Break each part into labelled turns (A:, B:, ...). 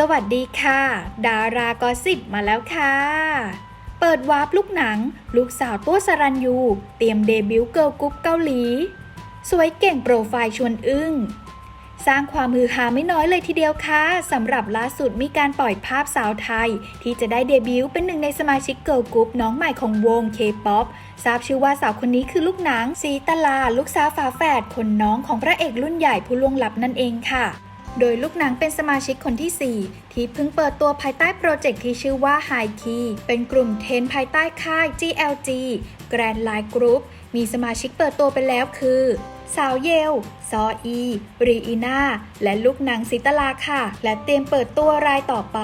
A: สวัสดีค่ะ ดารากอสิบมาแล้วค่ะ เปิดวาร์ปลูกหนัง ลูกสาวตัวสรัญยู เตรียมเดบิวต์เกิร์ลกรุ๊ปเกาหลี สวยเก่งโปรไฟล์ชวนอึ้ง สร้างความฮือฮาไม่น้อยเลยทีเดียวค่ะสำหรับล่าสุดมีการปล่อยภาพสาวไทย ที่จะได้เดบิวต์เป็นหนึ่งในสมาชิกเกิร์ลกรุ๊ปน้องใหม่ของวง K-POP ทราบชื่อว่าสาวคนนี้คือลูกหนังสีตลา ลูกสาวฝาแฝดคนน้องของพระเอกรุ่นใหญ่ผู้ล่วงลับนั่นเองค่ะ โดยลูกหนังเป็นสมาชิกคนที่ 4 ที่เพิ่งเปิดตัวภายใต้โปรเจกต์ที่ชื่อว่า High Key เป็นกลุ่มเทนภายใต้ค่าย GLG Grand Line Group มีสมาชิกเปิดตัวไปแล้วคือ สาวเยล ซออี รีอีนาและลูกหนังสิตลาค่ะ และเตรียมเปิดตัวรายต่อไป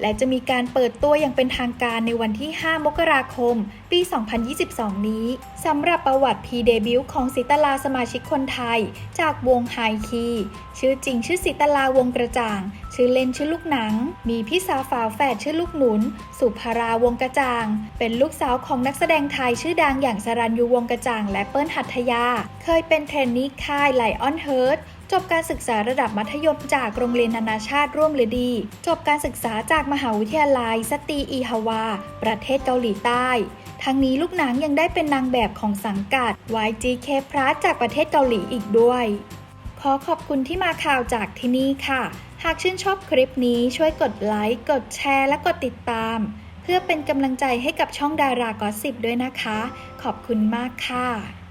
A: และจะมีการเปิดตัวอย่างเป็นทางการในวันที่ 5 มกราคม ปี 2022 นี้สำหรับประวัติพีเดบิวต์ของสิตลาสมาชิกคนไทย จากวงไฮคีชื่อจริงชื่อสิตลาวงกระจ่าง ชื่อเล่นชื่อลูกหนัง มีพี่สาวฝาแฝดชื่อลูกหนุน สุภาราวงกระจ่าง เป็นลูกสาวของนักแสดงไทยชื่อดังอย่างสรัญยูวงกระจ่าง และเปิ้ลหัตถยา เคยเป็นเทรนนีค่ายไลออนเฮิร์ตจบการศึกษาระดับมัธยมจากโรงเรียนนานาชาติร่วมฤดี จบการศึกษาจากมหาวิทยาลัยสตีอีฮาวา ประเทศเกาหลีใต้ทั้งนี้ลูกหนังยังได้เป็นนางแบบของสังกัด YGK Plus จากประเทศเกาหลีอีกด้วย ขอขอบคุณที่มาข่าวจากที่นี่ค่ะ หากชื่นชอบคลิปนี้ช่วยกดไลค์ กดแชร์และกดติดตาม เพื่อเป็นกำลังใจให้กับช่องดารากอสิบด้วยนะคะ ขอบคุณมากค่ะ